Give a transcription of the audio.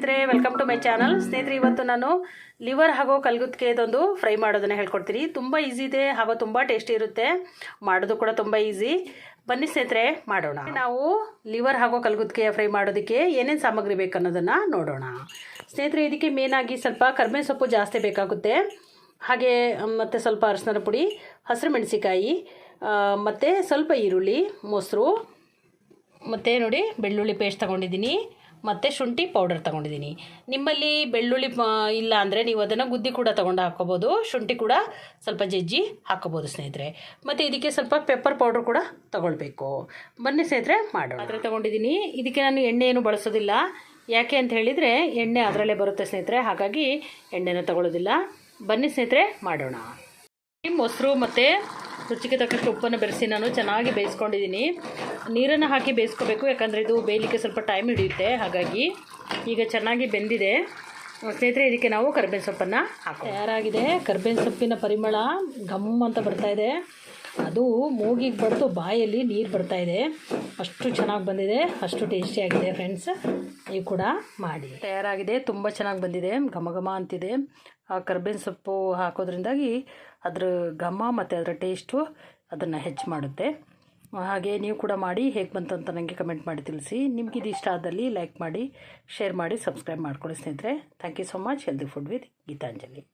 ಸ್ನೇಹಿತರೆ welcome to my channel ಸ್ನೇಹಿತರೆ, ಇವತ್ತು ನಾನು ಲಿವರ್ ಹಾಗೂ ಕಲ್ಗುತ್ತಿಗೆದೊಂದು ಫ್ರೈ ಮಾಡೋದನ್ನು ಹೇಳ್ಕೊಡ್ತೀನಿ. ತುಂಬ ಈಸಿ ಇದೆ, ಹಾಗೂ ತುಂಬ ಟೇಸ್ಟಿ ಇರುತ್ತೆ. ಮಾಡೋದು ಕೂಡ ತುಂಬ ಈಸಿ ಬನ್ನಿ ಸ್ನೇಹಿತರೆ, ಮಾಡೋಣ. ನಾವು ಲಿವರ್ ಹಾಗೂ ಕಲ್ಗುತ್ತಿಗೆಯ ಫ್ರೈ ಮಾಡೋದಕ್ಕೆ ಏನೇನು ಸಾಮಗ್ರಿ ಬೇಕು ಅನ್ನೋದನ್ನು ನೋಡೋಣ. ಸ್ನೇಹಿತರೆ, ಇದಕ್ಕೆ ಮೇನಾಗಿ ಸ್ವಲ್ಪ ಕರ್ಮೆ ಸೊಪ್ಪು ಜಾಸ್ತಿ ಬೇಕಾಗುತ್ತೆ. ಹಾಗೆ ಮತ್ತು ಸ್ವಲ್ಪ ಅರಸಿನ ಪುಡಿ, ಹಸಿರು ಮೆಣಸಿಕಾಯಿ ಮತ್ತು ಸ್ವಲ್ಪ ಈರುಳ್ಳಿ, ಮೊಸರು, ಮತ್ತು ನೋಡಿ ಬೆಳ್ಳುಳ್ಳಿ ಪೇಸ್ಟ್ ತೊಗೊಂಡಿದ್ದೀನಿ. ಮತ್ತು ಶುಂಠಿ ಪೌಡರ್ ತೊಗೊಂಡಿದ್ದೀನಿ. ನಿಮ್ಮಲ್ಲಿ ಬೆಳ್ಳುಳ್ಳಿ ಇಲ್ಲ ಅಂದರೆ ನೀವು ಅದನ್ನು ಗುದ್ದಿ ಕೂಡ ತೊಗೊಂಡು ಹಾಕ್ಕೋಬೋದು. ಶುಂಠಿ ಕೂಡ ಸ್ವಲ್ಪ ಜಜ್ಜಿ ಹಾಕ್ಕೋಬೋದು ಸ್ನೇಹಿತರೆ. ಮತ್ತು ಇದಕ್ಕೆ ಸ್ವಲ್ಪ ಪೆಪ್ಪರ್ ಪೌಡ್ರ್ ಕೂಡ ತೊಗೊಳ್ಬೇಕು. ಬನ್ನಿ ಸ್ನೇಹಿತರೆ, ಮಾಡೋಣ. ಆದರೆ ತೊಗೊಂಡಿದ್ದೀನಿ. ಇದಕ್ಕೆ ನಾನು ಎಣ್ಣೆ ಏನು ಬಳಸೋದಿಲ್ಲ. ಯಾಕೆ ಅಂತ ಹೇಳಿದರೆ ಎಣ್ಣೆ ಅದರಲ್ಲೇ ಬರುತ್ತೆ ಸ್ನೇಹಿತರೆ. ಹಾಗಾಗಿ ಎಣ್ಣೆನ ತಗೊಳ್ಳೋದಿಲ್ಲ. ಬನ್ನಿ ಸ್ನೇಹಿತರೆ, ಮಾಡೋಣ. ಮೊಸರು ಮತ್ತು ರುಚಿಗೆ ತಕ್ಕಷ್ಟು ಉಪ್ಪನ್ನು ಬೆರೆಸಿ ನಾನು ಚೆನ್ನಾಗಿ ಬೇಯಿಸ್ಕೊಂಡಿದ್ದೀನಿ. ನೀರನ್ನು ಹಾಕಿ ಬೇಯಿಸ್ಕೋಬೇಕು ಯಾಕಂದರೆ ಇದು ಬೇಯಲಿಕ್ಕೆ ಸ್ವಲ್ಪ ಟೈಮ್ ಹಿಡಿಯುತ್ತೆ. ಹಾಗಾಗಿ ಈಗ ಚೆನ್ನಾಗಿ ಬೆಂದಿದೆ. ಸ್ನೇಹಿತರೆ ಇದಕ್ಕೆ ನಾವು ಕರ್ಬೇವಿನ ಸೊಪ್ಪನ್ನು ಹಾಕಿ ತಯಾರಾಗಿದೆ. ಕರ್ಬೇವಿನ ಸೊಪ್ಪಿನ ಪರಿಮಳ ಘಮ್ ಅಂತ ಬರ್ತಾ ಇದೆ. ಅದು ಮೂಗಿಗೆ ಬಡ್ದು ಬಾಯಲ್ಲಿ ನೀರು ಬರ್ತಾ ಇದೆ. ಅಷ್ಟು ಚೆನ್ನಾಗಿ ಬಂದಿದೆ. ಅಷ್ಟು ಟೇಸ್ಟಿಯಾಗಿದೆ ಫ್ರೆಂಡ್ಸ್ ನೀವು ಕೂಡ ಮಾಡಿ. ತಯಾರಾಗಿದೆ. ತುಂಬ ಚೆನ್ನಾಗಿ ಬಂದಿದೆ. ಘಮ ಘಮ ಅಂತಿದೆ. ಆ ಕರ್ಬೇವಿನ ಸೊಪ್ಪು ಹಾಕೋದ್ರಿಂದಾಗಿ ಅದ್ರ ಘಮ ಮತ್ತು ಅದರ ಟೇಸ್ಟು ಅದನ್ನು ಹೆಚ್ಚು ಮಾಡುತ್ತೆ. ಹಾಗೆ ನೀವು ಕೂಡ ಮಾಡಿ ಹೇಗೆ ಬಂತು ಅಂತ ನನಗೆ ಕಮೆಂಟ್ ಮಾಡಿ ತಿಳಿಸಿ. ನಿಮ್ಗೆ ಇದು ಇಷ್ಟ ಆದಲ್ಲಿ ಲೈಕ್ ಮಾಡಿ ಶೇರ್ ಮಾಡಿ ಸಬ್ಸ್ಕ್ರೈಬ್ ಮಾಡ್ಕೊಳ್ಳಿ ಸ್ನೇಹಿತರೆ. Thank you so much healthy food with Geetanjali